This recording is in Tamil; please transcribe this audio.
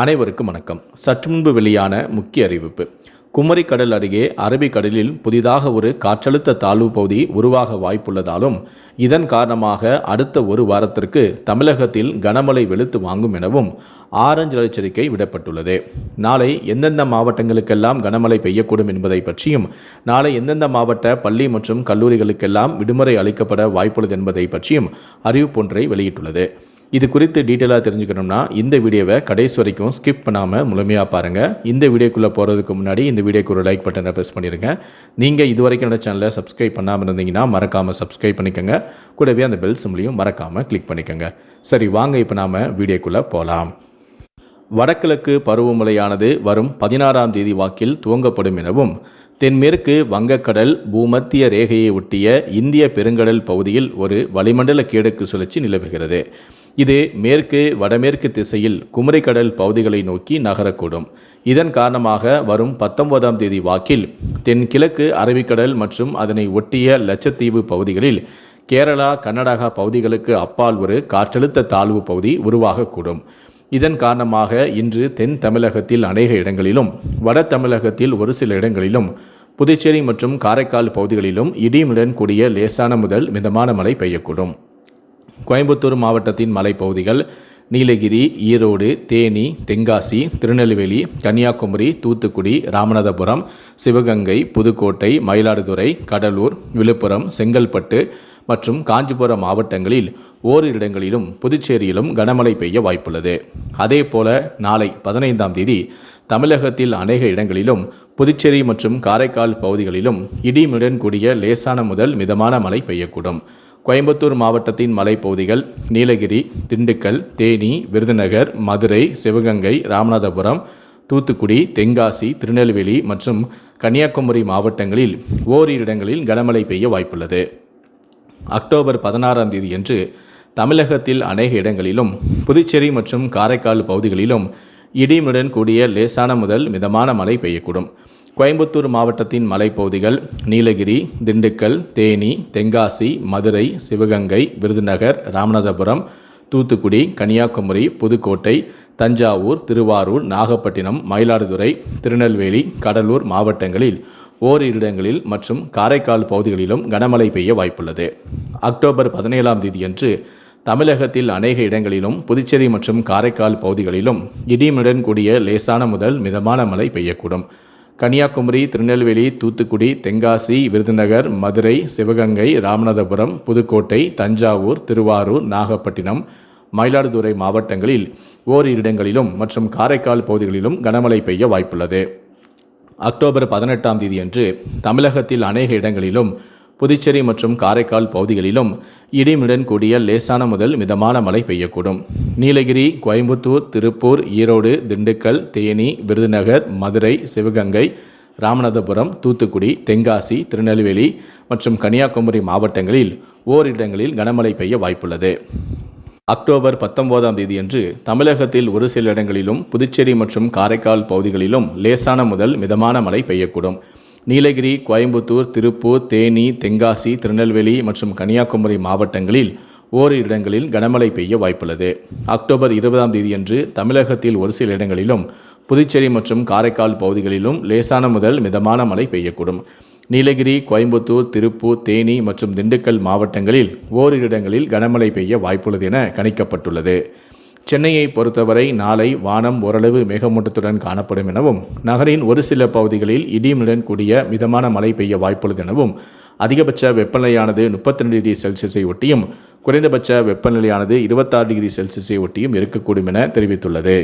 அனைவருக்கும் வணக்கம். சற்று முன்பு வெளியான முக்கிய அறிவிப்பு. குமரி கடல் அருகே அரபிக்கடலில் புதிதாக ஒரு காற்றழுத்த தாழ்வு பகுதி உருவாக வாய்ப்புள்ளதாலும் இதன் காரணமாக அடுத்த ஒரு வாரத்திற்கு தமிழகத்தில் கனமழை வெளுத்து வாங்கும் எனவும் ஆரஞ்சு எச்சரிக்கை விடப்பட்டுள்ளது. நாளை எந்தெந்த மாவட்டங்களுக்கெல்லாம் கனமழை பெய்யக்கூடும் என்பதை பற்றியும் நாளை எந்தெந்த மாவட்ட பள்ளி மற்றும் கல்லூரிகளுக்கெல்லாம் விடுமுறை அளிக்கப்பட வாய்ப்புள்ளது என்பதை பற்றியும் அறிவிப்பொன்றை வெளியிட்டுள்ளது. இது குறித்து டீட்டெயிலாக தெரிஞ்சுக்கணும்னா இந்த வீடியோவை கடைசி வரைக்கும் ஸ்கிப் பண்ணாமல் முழுமையாக பாருங்கள் இந்த வீடியோக்குள்ளே போகிறதுக்கு முன்னாடி இந்த வீடியோக்கு ஒரு லைக் பட்டனை ப்ரெஸ் பண்ணிடுங்க. நீங்கள் இது வரைக்கும் என்னோட சேனலை சப்ஸ்கிரைப் பண்ணாமல் இருந்தீங்கன்னா மறக்காமல் சப்ஸ்கிரைப் பண்ணிக்கோங்க. கூடவே அந்த பெல் சிம்லையும் மறக்காமல் கிளிக் பண்ணிக்கோங்க. சரி வாங்க இப்போ நாம் வீடியோக்குள்ளே போகலாம் வடகிழக்கு பருவமழையானது வரும் பதினாறாம் தேதி வாக்கில் துவங்கப்படும் எனவும் தென்மேற்கு வங்கக்கடல் பூமத்திய ரேகையை ஒட்டிய இந்திய பெருங்கடல் பகுதியில் ஒரு வளிமண்டல கேடுக்கு சுழற்சி நிலவுகிறது. இது மேற்கு வடமேற்கு திசையில் குமரிக்கடல் பகுதிகளை நோக்கி நகரக்கூடும். இதன் காரணமாக வரும் பத்தொன்பதாம் தேதி வாக்கில் தென்கிழக்கு அரபிக்கடல் மற்றும் அதனை ஒட்டிய லட்சத்தீவு பகுதிகளில் கேரளா கர்நாடகா பகுதிகளுக்கு அப்பால் ஒரு காற்றழுத்த தாழ்வு பகுதி உருவாகக்கூடும். இதன் காரணமாக இன்று தென் தமிழகத்தில் அநேக இடங்களிலும் வட தமிழகத்தில் ஒரு சில இடங்களிலும் புதுச்சேரி மற்றும் காரைக்கால் பகுதிகளிலும் இடியுடன் கூடிய லேசான முதல் மிதமான மழை பெய்யக்கூடும். கோயம்புத்தூர் மாவட்டத்தின் மலைப்பகுதிகள் நீலகிரி ஈரோடு தேனி தென்காசி திருநெல்வேலி கன்னியாகுமரி தூத்துக்குடி ராமநாதபுரம் சிவகங்கை புதுக்கோட்டை மயிலாடுதுறை கடலூர் விழுப்புரம் செங்கல்பட்டு மற்றும் காஞ்சிபுரம் மாவட்டங்களில் ஓரிரு இடங்களிலும் புதுச்சேரியிலும் கனமழை பெய்ய வாய்ப்புள்ளது. அதே போல நாளை பதினைந்தாம் தேதி தமிழகத்தில் அநேக இடங்களிலும் புதுச்சேரி மற்றும் காரைக்கால் பகுதிகளிலும் இடிமுடன் கூடிய லேசான முதல் மிதமான மழை பெய்யக்கூடும். கோயம்புத்தூர் மாவட்டத்தின் மலைப்பகுதிகள் நீலகிரி திண்டுக்கல் தேனி விருதுநகர் மதுரை சிவகங்கை ராமநாதபுரம் தூத்துக்குடி தென்காசி திருநெல்வேலி மற்றும் கன்னியாகுமரி மாவட்டங்களில் ஓரிரு இடங்களில் கனமழை பெய்ய வாய்ப்புள்ளது. அக்டோபர் பதினாறாம் தேதியன்று தமிழகத்தில் அநேக இடங்களிலும் புதுச்சேரி மற்றும் காரைக்கால் பகுதிகளிலும் இடியுடன் கூடிய லேசான முதல் மிதமான மழை பெய்யக்கூடும். கோயம்புத்தூர் மாவட்டத்தின் மலைப்பகுதிகள் நீலகிரி திண்டுக்கல் தேனி தென்காசி மதுரை சிவகங்கை விருதுநகர் ராமநாதபுரம் தூத்துக்குடி கன்னியாகுமரி புதுக்கோட்டை தஞ்சாவூர் திருவாரூர் நாகப்பட்டினம் மயிலாடுதுறை திருநெல்வேலி கடலூர் மாவட்டங்களில் ஓரிரு இடங்களில் மற்றும் காரைக்கால் பகுதிகளிலும் கனமழை பெய்ய வாய்ப்புள்ளது. அக்டோபர் பதினேழாம் தேதியன்று தமிழகத்தில் அநேக இடங்களிலும் புதுச்சேரி மற்றும் காரைக்கால் பகுதிகளிலும் இடிமுடன் கூடிய லேசான முதல் மிதமான மழை பெய்யக்கூடும். கன்னியாகுமரி திருநெல்வேலி தூத்துக்குடி தென்காசி விருதுநகர் மதுரை சிவகங்கை ராமநாதபுரம் புதுக்கோட்டை தஞ்சாவூர் திருவாரூர் நாகப்பட்டினம் மயிலாடுதுறை மாவட்டங்களில் ஓரிரு இடங்களிலும் மற்றும் காரைக்கால் பகுதிகளிலும் கனமழை பெய்ய வாய்ப்புள்ளது. அக்டோபர் பதினெட்டாம் தேதியன்று தமிழகத்தில் அநேக இடங்களிலும் புதுச்சேரி மற்றும் காரைக்கால் பகுதிகளிலும் இடிமுடன் கூடிய லேசான முதல் மிதமான மழை பெய்யக்கூடும். நீலகிரி கோயம்புத்தூர் திருப்பூர் ஈரோடு திண்டுக்கல் தேனி விருதுநகர் மதுரை சிவகங்கை ராமநாதபுரம் தூத்துக்குடி தென்காசி திருநெல்வேலி மற்றும் கன்னியாகுமரி மாவட்டங்களில் ஓரிடங்களில் கனமழை பெய்ய வாய்ப்புள்ளது. அக்டோபர் பத்தொன்பதாம் தேதியன்று தமிழகத்தில் ஒரு சில இடங்களிலும் புதுச்சேரி மற்றும் காரைக்கால் பகுதிகளிலும் லேசான முதல் மிதமான மழை பெய்யக்கூடும். நீலகிரி கோயம்புத்தூர் திருப்பூர் தேனி தென்காசி திருநெல்வேலி மற்றும் கன்னியாகுமரி மாவட்டங்களில் ஓரிரு இடங்களில் கனமழை பெய்ய வாய்ப்புள்ளது. அக்டோபர் இருபதாம் தேதியன்று தமிழகத்தில் ஒரு சில இடங்களிலும் புதுச்சேரி மற்றும் காரைக்கால் பகுதிகளிலும் லேசான முதல் மிதமான மழை பெய்யக்கூடும். நீலகிரி கோயம்புத்தூர் திருப்பூர் தேனி மற்றும் திண்டுக்கல் மாவட்டங்களில் ஓரிரு இடங்களில் கனமழை பெய்ய வாய்ப்புள்ளது என கணிக்கப்பட்டுள்ளது. சென்னையை பொறுத்தவரை நாளை வானம் ஓரளவு மேகமூட்டத்துடன் காணப்படும் எனவும் நகரின் ஒரு சில பகுதிகளில் இடியுடன் கூடிய மிதமான மழை பெய்ய வாய்ப்புள்ளது எனவும் அதிகபட்ச வெப்பநிலையானது முப்பத்தி ரெண்டு டிகிரி செல்சியஸை ஒட்டியும் குறைந்தபட்ச வெப்பநிலையானது இருபத்தாறு டிகிரி செல்சியஸை ஒட்டியும் இருக்கக்கூடும் என தெரிவித்துள்ளது.